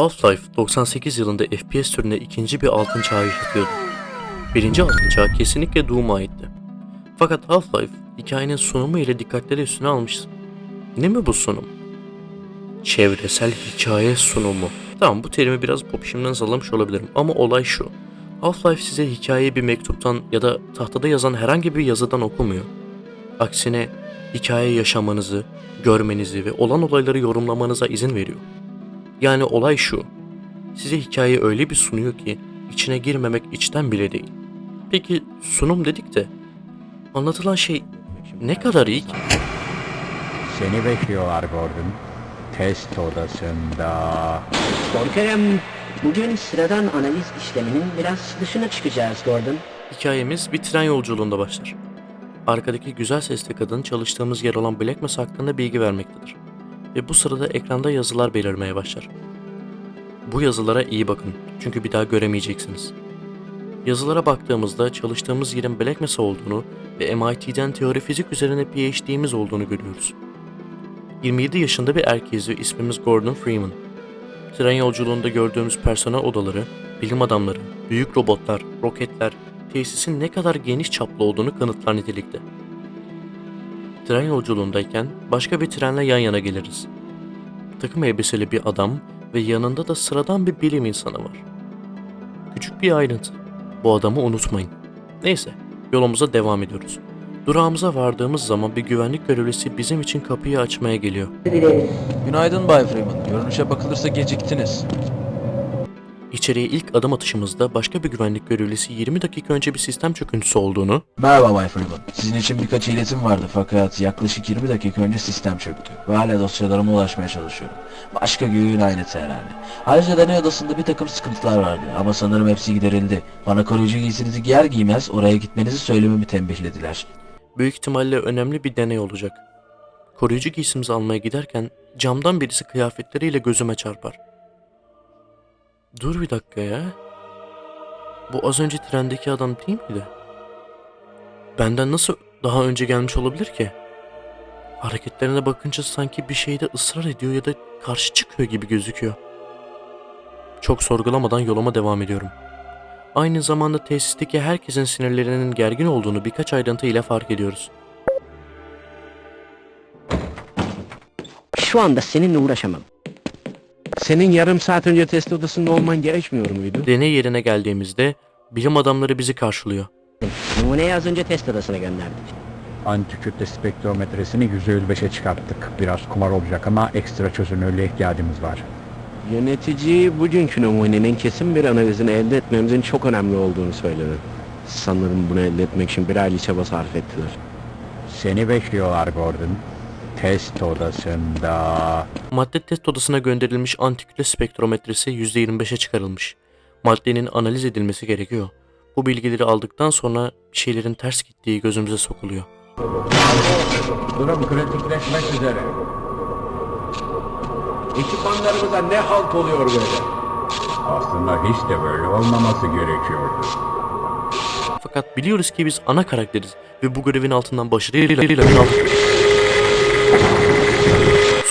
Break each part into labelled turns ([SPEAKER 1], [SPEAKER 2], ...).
[SPEAKER 1] Half-Life 98 yılında FPS türüne ikinci bir altın çağı yaşatıyordu. Birinci altın çağ kesinlikle Doom'a aitti. Fakat Half-Life hikayenin sunumu ile dikkatleri üstüne almıştı. Ne mi bu sunum? Çevresel hikaye sunumu. Tamam bu terimi biraz popişimden sallamış olabilirim ama olay şu. Half-Life size hikayeyi bir mektuptan ya da tahtada yazan herhangi bir yazıdan okumuyor. Aksine hikaye yaşamanızı, görmenizi ve olan olayları yorumlamanıza izin veriyor. Yani olay şu. Size hikayeyi öyle bir sunuyor ki içine girmemek içten bile değil. Peki sunum dedik de anlatılan şey ne kadar iyi ki?
[SPEAKER 2] Seni bekliyorlar Gordon. Test odasında.
[SPEAKER 3] Korkarım bugün sıradan analiz işleminin biraz dışına çıkacağız Gordon.
[SPEAKER 1] Hikayemiz bir tren yolculuğunda başlar. Arkadaki güzel sesli kadın çalıştığımız yer olan Black Mass hakkında bilgi vermektedir. Ve bu sırada ekranda yazılar belirmeye başlar. Bu yazılara iyi bakın çünkü bir daha göremeyeceksiniz. Yazılara baktığımızda çalıştığımız yerin Black Mesa olduğunu ve MIT'den teori fizik üzerine PhD'miz olduğunu görüyoruz. 27 yaşında bir erkeğiz ve ismimiz Gordon Freeman. Tren yolculuğunda gördüğümüz personel odaları, bilim adamları, büyük robotlar, roketler, tesisin ne kadar geniş çaplı olduğunu kanıtlar nitelikte. Tren yolculuğundayken başka bir trenle yan yana geliriz. Takım elbiseli bir adam ve yanında da sıradan bir bilim insanı var. Küçük bir ayrıntı. Bu adamı unutmayın. Neyse, yolumuza devam ediyoruz. Durağımıza vardığımız zaman bir güvenlik görevlisi bizim için kapıyı açmaya geliyor.
[SPEAKER 4] Günaydın Bay Freeman. Görünüşe bakılırsa geciktiniz.
[SPEAKER 1] İçeriye ilk adım atışımızda başka bir güvenlik görevlisi 20 dakika önce bir sistem çöküntüsü olduğunu
[SPEAKER 4] Merhaba Bay Freeman. Sizin için birkaç iletim vardı fakat yaklaşık 20 dakika önce sistem çöktü. Ve hala dosyalarıma ulaşmaya çalışıyorum. Başka göğün aynısı herhalde. Ayrıca deney odasında bir takım sıkıntılar vardı ama sanırım hepsi giderildi. Bana koruyucu giysinizi giyer giymez oraya gitmenizi söylememi tembihlediler.
[SPEAKER 1] büyük ihtimalle önemli bir deney olacak. Koruyucu giysimizi almaya giderken camdan birisi kıyafetleriyle gözüme çarpar. Dur bir dakika ya. Bu az önce trendeki adam değil miydi? Benden nasıl daha önce gelmiş olabilir ki? Hareketlerine bakınca sanki bir şeyde ısrar ediyor ya da karşı çıkıyor gibi gözüküyor. Çok sorgulamadan yoluma devam ediyorum. Aynı zamanda tesisteki herkesin sinirlerinin gergin olduğunu birkaç ayrıntı ile fark ediyoruz.
[SPEAKER 3] Şu anda seninle uğraşamam.
[SPEAKER 5] Senin yarım saat önce test odasında olman gerekmiyor muydu?
[SPEAKER 1] Deney yerine geldiğimizde bilim adamları bizi karşılıyor.
[SPEAKER 3] Numuneyi az önce test odasına gönderdik.
[SPEAKER 2] Antikütle spektrometresini %105'e çıkarttık. Biraz kumar olacak ama ekstra çözünürlüğe ihtiyacımız var.
[SPEAKER 5] Yönetici bugünkü numunenin kesin bir analizini elde etmemizin çok önemli olduğunu söyledi. Sanırım bunu elde etmek için bir aylık çaba sarf ettiler.
[SPEAKER 2] Seni bekliyorlar Gordon. Test odasında.
[SPEAKER 1] Madde test odasına gönderilmiş antikütle spektrometresi %25'e çıkarılmış. Maddenin analiz edilmesi gerekiyor. Bu bilgileri aldıktan sonra bir şeylerin ters gittiği gözümüze sokuluyor.
[SPEAKER 2] Durum kritikleşmek üzere.
[SPEAKER 5] Ekipmanlarımıza ne halt oluyor böyle?
[SPEAKER 2] Aslında hiç de böyle olmaması gerekiyordu.
[SPEAKER 1] Fakat biliyoruz ki biz ana karakteriz ve bu görevin altından başarıyla.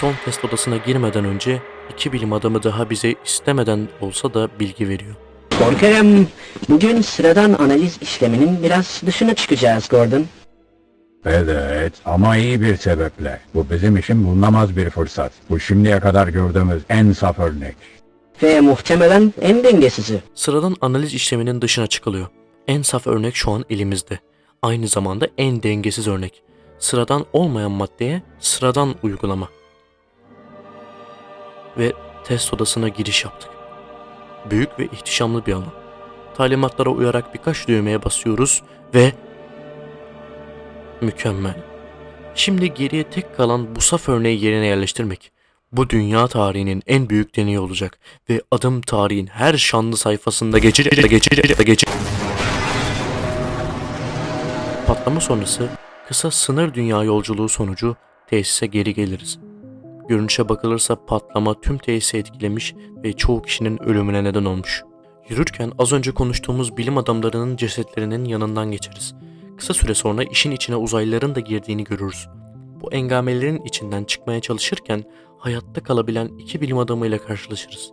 [SPEAKER 1] Son test odasına girmeden önce iki bilim adamı daha bize istemeden olsa da bilgi veriyor.
[SPEAKER 3] Korkarım bugün sıradan analiz işleminin biraz dışına çıkacağız Gordon.
[SPEAKER 2] Evet ama iyi bir sebeple. Bu bizim için bulunamaz bir fırsat. Bu şimdiye kadar gördüğümüz en saf örnek.
[SPEAKER 3] Ve muhtemelen en dengesizi.
[SPEAKER 1] Sıradan analiz işleminin dışına çıkılıyor. En saf örnek şu an elimizde. Aynı zamanda en dengesiz örnek. Sıradan olmayan maddeye sıradan uygulama. Ve test odasına giriş yaptık. Büyük ve ihtişamlı bir alan. Talimatlara uyarak birkaç düğmeye basıyoruz ve mükemmel. Şimdi geriye tek kalan bu saf örneği yerine yerleştirmek. Bu dünya tarihinin en büyük deneyi olacak ve adım tarihin her şanlı sayfasında geçecek geçecek geçecek. Patlama sonrası kısa sınır dünya yolculuğu sonucu tesise geri geliriz. Görünüşe bakılırsa patlama tüm tesisi etkilemiş ve çoğu kişinin ölümüne neden olmuş. Yürürken az önce konuştuğumuz bilim adamlarının cesetlerinin yanından geçeriz. Kısa süre sonra işin içine uzaylıların da girdiğini görürüz. Bu engamelerin içinden çıkmaya çalışırken hayatta kalabilen iki bilim adamıyla karşılaşırız.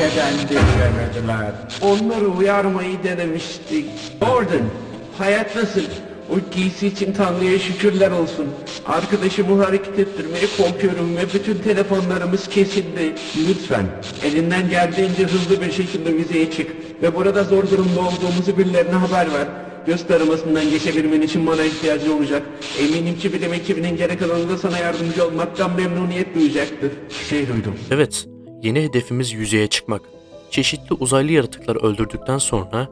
[SPEAKER 5] Neden dinlemediler? Onları uyarmayı denemiştik. Gordon, hayat nasıl? O giysi için Tanrı'ya şükürler olsun. Arkadaşımı hareket ettirmeyi korkuyorum ve bütün telefonlarımız kesildi. Lütfen elinden geldiğince hızlı bir şekilde vizeye çık. Ve burada zor durumda olduğumuzu birilerine haber ver. Göz taramasından geçebilmen için bana ihtiyacı olacak. Eminim ki bilim ekibinin geri kalanında sana yardımcı olmaktan memnuniyet duyacaktır. Şey duydum.
[SPEAKER 1] Evet, yeni hedefimiz yüzeye çıkmak. Çeşitli uzaylı yaratıkları öldürdükten sonra...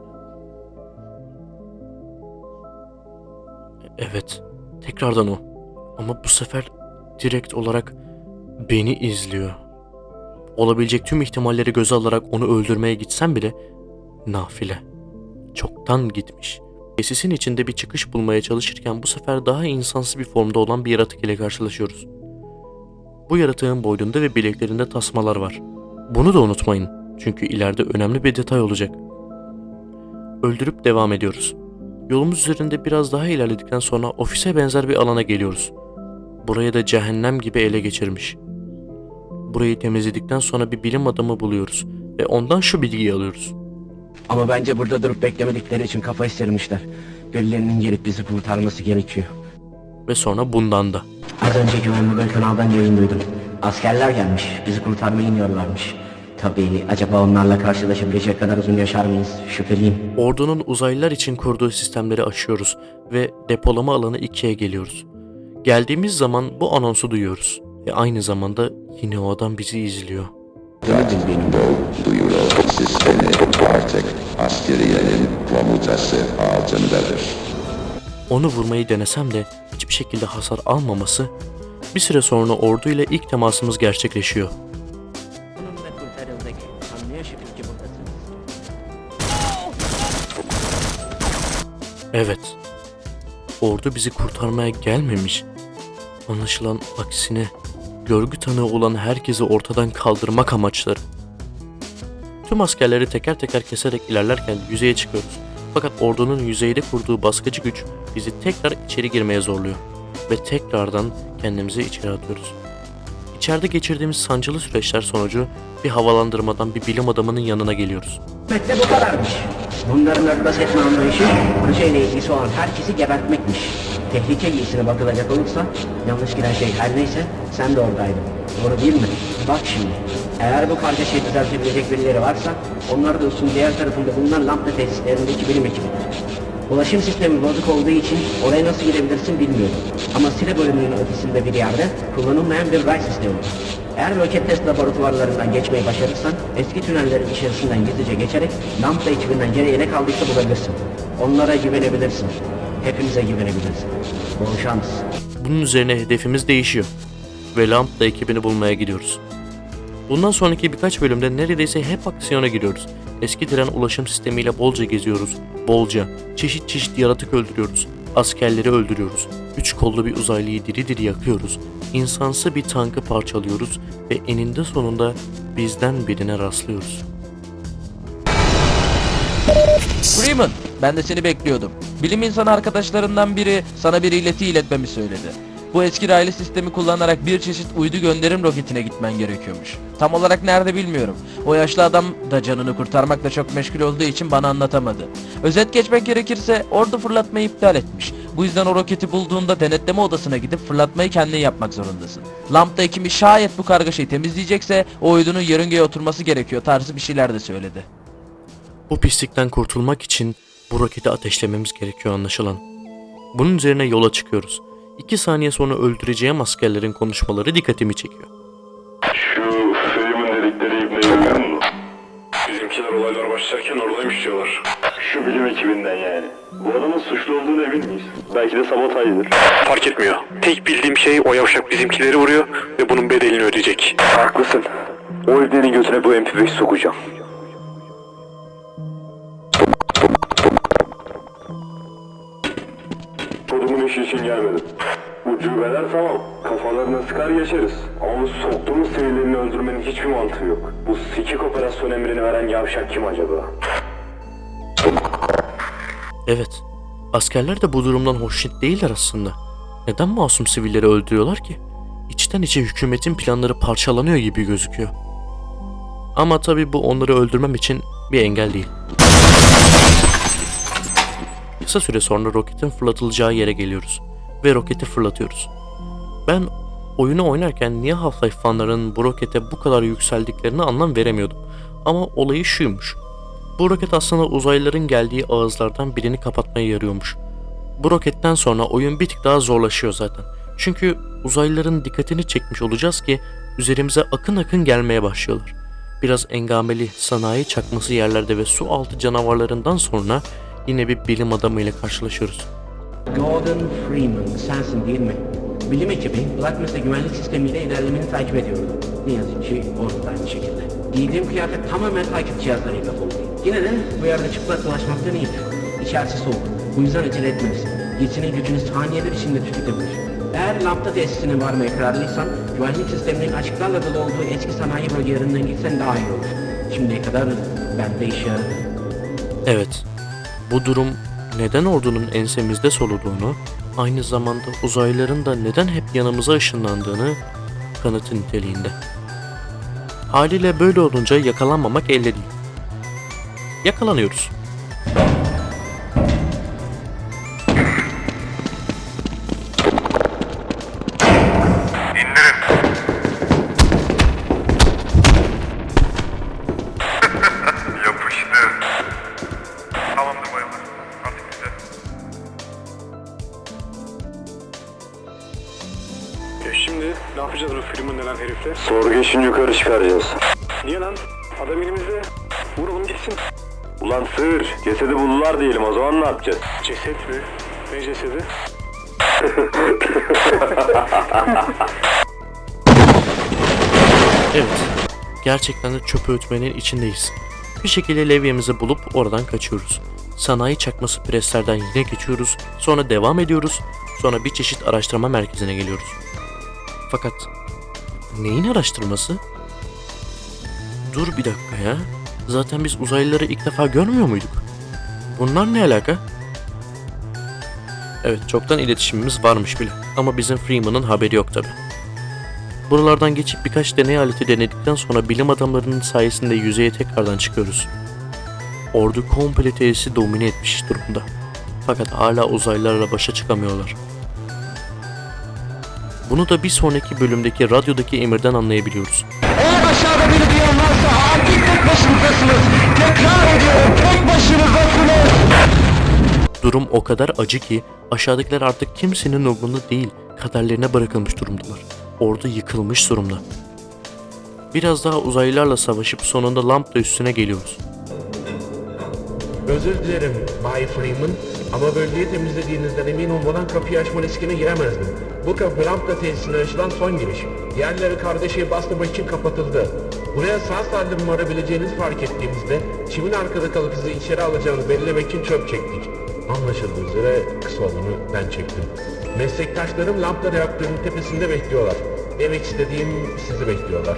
[SPEAKER 1] Evet, tekrardan o. Ama bu sefer direkt olarak beni izliyor. Olabilecek tüm ihtimalleri göze alarak onu öldürmeye gitsem bile nafile. Çoktan gitmiş. Tesisin içinde bir çıkış bulmaya çalışırken bu sefer daha insansı bir formda olan bir yaratık ile karşılaşıyoruz. Bu yaratığın boynunda ve bileklerinde tasmalar var. Bunu da unutmayın. Çünkü ileride önemli bir detay olacak. Öldürüp devam ediyoruz. Yolumuz üzerinde biraz daha ilerledikten sonra ofise benzer bir alana geliyoruz. Burayı da cehennem gibi ele geçirmiş. Burayı temizledikten sonra bir bilim adamı buluyoruz ve ondan şu bilgiyi alıyoruz.
[SPEAKER 3] Ama bence burada durup beklemedikleri için kafa istermişler. Birilerinin gelip bizi kurtarması gerekiyor.
[SPEAKER 1] Ve sonra bundan da.
[SPEAKER 3] Az önce güvenli bir kanaldan yayın duydum. Askerler gelmiş, bizi kurtarmaya iniyorlarmış. Tabii acaba onlarla karşılaşabilecek kadar uzun yaşar mıyız? Şüpheliyim.
[SPEAKER 1] Ordunun uzaylılar için kurduğu sistemleri aşıyoruz ve depolama alanı 2'ye geliyoruz. Geldiğimiz zaman bu anonsu duyuyoruz ve aynı zamanda yine o adam bizi izliyor.
[SPEAKER 6] duyuru sistemi artık askeriyenin komutası altındadır.
[SPEAKER 1] Onu vurmayı denesem de hiçbir şekilde hasar almaması bir süre sonra ordu ile ilk temasımız gerçekleşiyor. Evet. Ordu bizi kurtarmaya gelmemiş. Anlaşılan aksine görgü tanığı olan herkesi ortadan kaldırmak amaçları. Tüm askerleri teker teker keserek ilerlerken yüzeye çıkıyoruz. Fakat ordunun yüzeyde kurduğu baskıcı güç bizi tekrar içeri girmeye zorluyor. Ve tekrardan kendimizi içeri atıyoruz. İçeride geçirdiğimiz sancılı süreçler sonucu bir havalandırmadan bir bilim adamının yanına geliyoruz.
[SPEAKER 3] De bu kadarmış. Bunların örtbas etme anlayışı, projeyle ilgisi olan herkesi gebertmekmiş. Tehlike giysine bakılacak olursa, yanlış giden şey her neyse, sen de oradaydın. Doğru değil mi? Bak şimdi, eğer bu kargaşayı düzeltebilecek birileri varsa, onlar da üstün diğer tarafında bulunan Lambda tesislerindeki bilim ekibidir. Ulaşım sistemi bozuk olduğu için oraya nasıl girebilirsin bilmiyorum. Ama Sile bölümünün ötesinde bir yerde kullanılmayan bir ray sistemi var. Eğer test laboratuvarlarından geçmeyi başarırsan eski tünellerin içerisinden gizlice geçerek Lambda ekibinden geri ele kaldıysa bulabilirsin. Onlara güvenebilirsin. Hepimize güvenebilirsin. Bol şans.
[SPEAKER 1] Bunun üzerine hedefimiz değişiyor ve Lambda ekibini bulmaya gidiyoruz. Bundan sonraki birkaç bölümde neredeyse hep aksiyona giriyoruz. Eski tren ulaşım sistemiyle bolca geziyoruz. Bolca. Çeşit çeşit yaratık öldürüyoruz. Askerleri öldürüyoruz. Üç kollu bir uzaylıyı diri diri yakıyoruz. İnsansı bir tankı parçalıyoruz ve eninde sonunda bizden birine rastlıyoruz.
[SPEAKER 7] Freeman, ben de seni bekliyordum. Bilim insanı arkadaşlarından biri sana bir ileti iletmemi söyledi. Bu eski raylı sistemi kullanarak bir çeşit uydu gönderim roketine gitmen gerekiyormuş. Tam olarak nerede bilmiyorum. O yaşlı adam da canını kurtarmakla çok meşgul olduğu için bana anlatamadı. Özet geçmek gerekirse ordu fırlatmayı iptal etmiş. Bu yüzden o roketi bulduğunda denetleme odasına gidip fırlatmayı kendin yapmak zorundasın. Lambda ekibi şayet bu kargaşayı temizleyecekse o uydunun yörüngeye oturması gerekiyor tarzı bir şeyler de söyledi.
[SPEAKER 1] Bu pislikten kurtulmak için bu roketi ateşlememiz gerekiyor anlaşılan. Bunun üzerine yola çıkıyoruz. İki saniye sonra öldüreceğim askerlerin konuşmaları dikkatimi çekiyor.
[SPEAKER 8] Şu Freeman dedikleri görüyor musun? Bizimkiler olaylar başlarken oradaymış diyorlar. Şu bilim ekibinden yani. Bu adamın suçlu olduğunu emin miyiz? Belki de sabotajdır. Fark etmiyor. Tek bildiğim şey o yavşak bizimkileri vuruyor ve bunun bedelini ödeyecek. Haklısın. O ibnenin götüne bu MP5 sokacağım. İşi için gelmedim. Ucubeler tamam. Kafalarına sıkar geçeriz. Ama bu soktuğumuz sivillerini öldürmenin hiçbir mantığı yok. Bu sikik operasyon emrini veren yavşak kim acaba?
[SPEAKER 1] Evet, askerler de bu durumdan hoşnut değiller aslında. Neden masum sivilleri öldürüyorlar ki? İçten içe hükümetin planları parçalanıyor gibi gözüküyor. Ama tabii bu onları öldürmem için bir engel değil. Kısa süre sonra roketin fırlatılacağı yere geliyoruz ve roketi fırlatıyoruz. Ben oyunu oynarken niye Half-Life fanlarının bu rokete bu kadar yükseldiklerini anlam veremiyordum. Ama olayı şuymuş. Bu roket aslında uzaylıların geldiği ağızlardan birini kapatmaya yarıyormuş. Bu roketten sonra oyun bir tık daha zorlaşıyor zaten. Çünkü uzaylıların dikkatini çekmiş olacağız ki üzerimize akın akın gelmeye başlıyorlar. Biraz engameli sanayi çakması yerlerde ve su altı canavarlarından sonra yine bir bilim adamı ile karşılaşıyoruz.
[SPEAKER 3] Gordon Freeman sensin değil mi? Bilim ekibi Black Mesa güvenlik sistemiyle ilerlemeni takip ediyordu. Ne yazık ki orada da aynı şekilde. Giydiğim kıyafet tamamen takip cihazlarıyla dolu. Yine de bu yerde çıplak dolaşmaktan iyidir. İçerisi soğuk. Bu yüzden acele etmelisin. Giysinin gücünü saniyeler içinde tüketebilir. Eğer lampta tesisine varmaya kararlıysan, güvenlik sisteminin açıklarla dolu olduğu eski sanayi bölgelerinden gitsen daha iyi olur. Şimdiye kadar bende işe yaradı.
[SPEAKER 1] Evet, bu durum neden ordunun ensemizde soluduğunu, aynı zamanda uzaylıların da neden hep yanımıza ışınlandığını kanıtı niteliğinde. Haliyle böyle olunca yakalanmamak elde değil. Yakalanıyoruz.
[SPEAKER 8] Şimdi ne yapacağız bu filmin denen herifle? Sorgu için yukarı çıkaracağız. Niye lan? Adam elimizde. Vuralım gitsin. Ulan sığır. Cesedi buldular diyelim o zaman ne yapacağız? Ceset mi? Ne cesedi?
[SPEAKER 1] Evet, gerçekten de çöpü ötmenin içindeyiz. Bir şekilde levyemizi bulup oradan kaçıyoruz. Sanayi çakması preslerden yine geçiyoruz, sonra devam ediyoruz, sonra bir çeşit araştırma merkezine geliyoruz. Fakat neyin araştırması? Dur bir dakika ya. Zaten biz uzaylıları ilk defa görmüyor muyduk? Bunlar ne alaka? Evet, çoktan iletişimimiz varmış bile. Ama bizim Freeman'ın haberi yok tabi. Buralardan geçip birkaç deney aleti denedikten sonra bilim adamlarının sayesinde yüzeye tekrardan çıkıyoruz. Ordu komple tesisi domine etmiş durumda. Fakat hala uzaylılarla başa çıkamıyorlar. Bunu da bir sonraki bölümdeki radyodaki emirden anlayabiliyoruz.
[SPEAKER 9] Eğer aşağıda beni duyan varsa artık tek başınızdasınız. Tekrar ediyorum tek başınızdasınız.
[SPEAKER 1] Durum o kadar acı ki aşağıdakiler artık kimsenin umurunda değil, kaderlerine bırakılmış durumdalar. Ordu yıkılmış durumda. Biraz daha uzaylılarla savaşıp sonunda Lambda üstüne geliyoruz.
[SPEAKER 5] Özür dilerim Bay Freeman ama bölgeyi temizlediğinizden emin olmadan kapıyı açma riskine giremezdim. Bu kapı Lambda tesisine açılan son giriş. Diğerleri kardeşi bastırmak için kapatıldı. Buraya sağ salim varabileceğinizi fark ettiğimizde çimin arkada kalıp sizi içeri alacağını belirlemek için çöp çektik. Anlaşıldığı üzere kısa olanı ben çektim. Meslektaşlarım Lambda reaktörünün tepesinde bekliyorlar. Demek istediğim sizi bekliyorlar.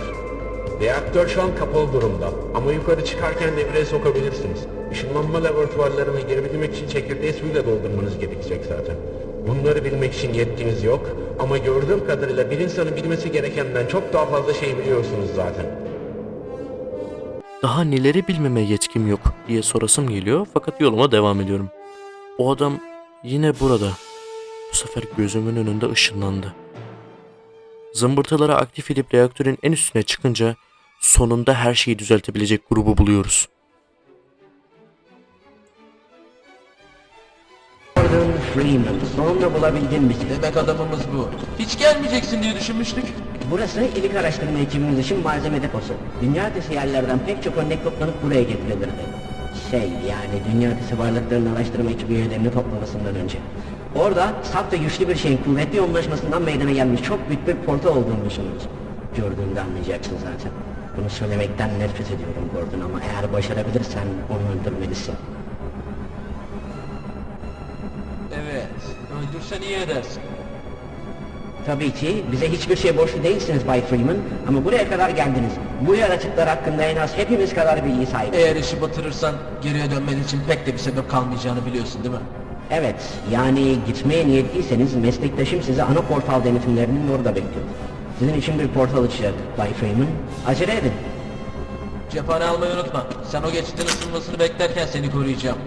[SPEAKER 5] Reaktör şu an kapalı durumda ama yukarı çıkarken devreye sokabilirsiniz. Işınlanma laboratuvarlarına girebilmek için çekirdeği suyla doldurmanız gerekecek zaten. Bunları bilmek için yetkiniz yok ama gördüğüm kadarıyla bir insanın bilmesi gerekenden çok daha fazla şey biliyorsunuz zaten.
[SPEAKER 1] Daha neleri bilmeme yetkim yok diye sorasım geliyor fakat yoluma devam ediyorum. O adam yine burada. Bu sefer gözümün önünde ışınlandı. Zımbırtıları aktif edip reaktörün en üstüne çıkınca sonunda her şeyi düzeltebilecek grubu buluyoruz.
[SPEAKER 3] Gordon Freeman sonunda bulabildin bizi.
[SPEAKER 7] Demek adamımız bu. Hiç gelmeyeceksin diye düşünmüştük.
[SPEAKER 3] Burası ilk araştırma ekibimiz için malzeme deposu. Dünya ötesi yerlerden pek çok örnek toplanıp buraya getirilirdi. Şey yani dünya ötesi varlıkların araştırma ekibi üyelerini toplamasından önce. Orada saf ve güçlü bir şeyin kuvvetli yoğunlaşmasından meydana gelmiş çok büyük bir portal olduğunu düşünürüz. Gördüğünde anlayacaksın zaten. Bunu söylemekten nefret ediyorum Gordon ama eğer başarabilirsen onu öldürmelisin.
[SPEAKER 7] Öldürsen iyi edersin.
[SPEAKER 3] Tabii ki bize hiçbir şey borçlu değilsiniz Bay Freeman ama buraya kadar geldiniz. Bu yaratıklar hakkında en az hepimiz kadar bilgi sahibiz.
[SPEAKER 7] Eğer işi batırırsan geriye dönmen için pek de bir sebep kalmayacağını biliyorsun değil mi?
[SPEAKER 3] Evet, yani gitmeye niyetliyseniz meslektaşım sizi ana portal denetimlerinin orada bekliyor. Sizin için bir portal açacak Bay Freeman. Acele edin.
[SPEAKER 7] Cephane almayı unutma. Sen o geçitin ısınmasını beklerken seni koruyacağım.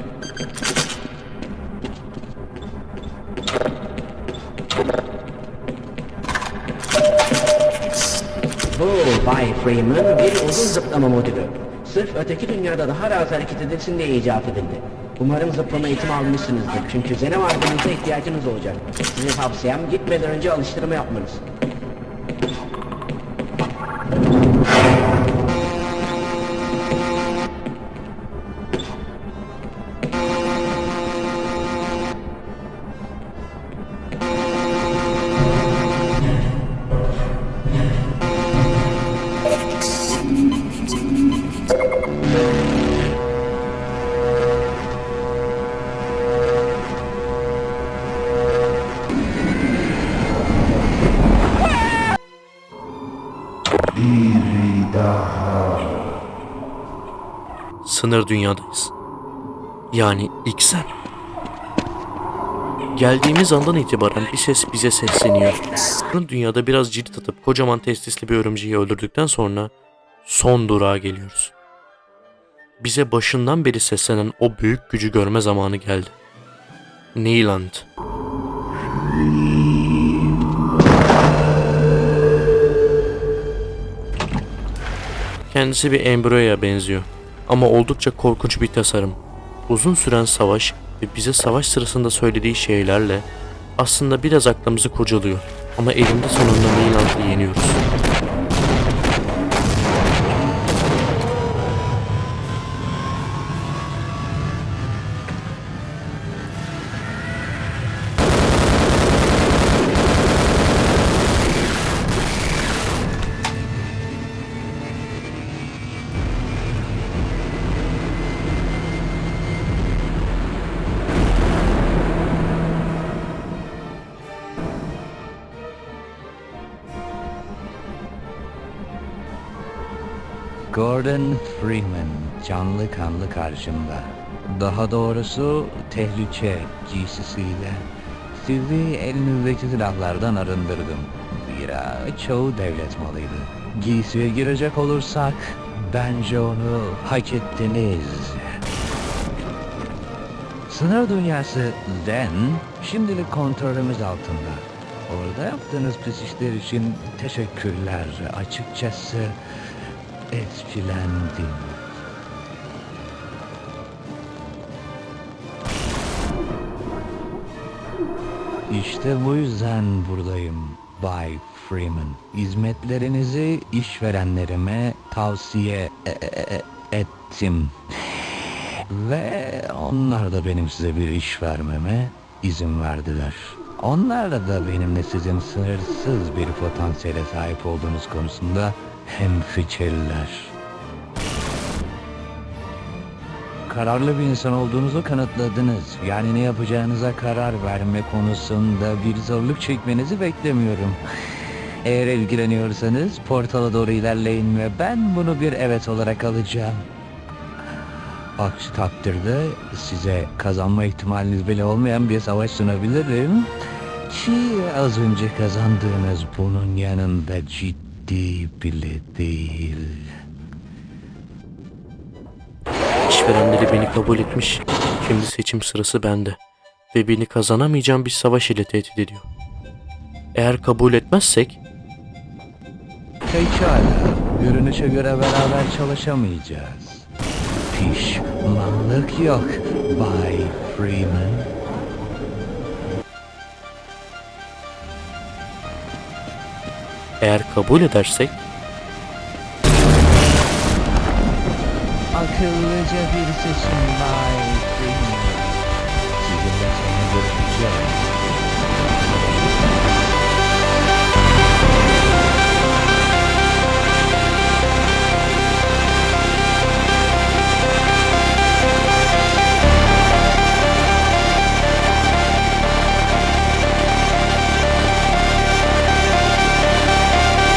[SPEAKER 3] Freeman bir uzun zıplama modülü. Sırf öteki dünyada daha rahat hareket edilsin diye icat edildi. Umarım zıplama eğitimi almışsınızdır. Çünkü zene vardığınızda ihtiyacınız olacak. Size tavsiyem gitmeden önce alıştırma yapmanız.
[SPEAKER 1] Sınır dünyadayız. Yani Xen. Geldiğimiz andan itibaren bir ses bize sesleniyor. Sınır dünyada biraz cirit atıp kocaman testisli bir örümceği öldürdükten sonra son durağa geliyoruz. Bize başından beri seslenen o büyük gücü görme zamanı geldi. Neyland. Kendisi bir embriyoya benziyor ama oldukça korkunç bir tasarım. Uzun süren savaş ve bize savaş sırasında söylediği şeylerle aslında biraz aklımızı kurcalıyor. Ama elinde sonunda Neyland'ı yeniyoruz.
[SPEAKER 10] Gordon Freeman canlı kanlı karşımda. Daha doğrusu tehlike giysisiyle. Sizi elinizdeki silahlardan arındırdım. Zira çoğu devlet malıydı. Giysiye girecek olursak bence onu hak ettiniz. Sınır dünyası Zen şimdilik kontrolümüz altında. Orada yaptığınız pis işler için teşekkürler. Açıkçası etkilendim. İşte bu yüzden buradayım Bay Freeman. Hizmetlerinizi işverenlerime tavsiye e- e- e- ettim. Ve onlar da benim size bir iş vermeme izin verdiler. Onlar da benimle sizin sınırsız bir potansiyele sahip olduğunuz konusunda hemfikirler. Kararlı bir insan olduğunuzu kanıtladınız. Yani ne yapacağınıza karar verme konusunda bir zorluk çekmenizi beklemiyorum. Eğer ilgileniyorsanız portala doğru ilerleyin ve ben bunu bir evet olarak alacağım. Aksi takdirde size kazanma ihtimaliniz bile olmayan bir savaş sunabilirim. Ki az önce kazandığınız bunun yanında ciddi bile değil.
[SPEAKER 1] İşverenleri beni kabul etmiş. Şimdi seçim sırası bende. Ve beni kazanamayacağım bir savaş ile tehdit ediyor. Eğer kabul etmezsek
[SPEAKER 10] Pekala, görünüşe göre beraber çalışamayacağız. Pişmanlık yok, Bay Freeman.
[SPEAKER 1] eğer kabul edersek
[SPEAKER 10] akıllıca bir seçim var. Sizinle seni görüşeceğim.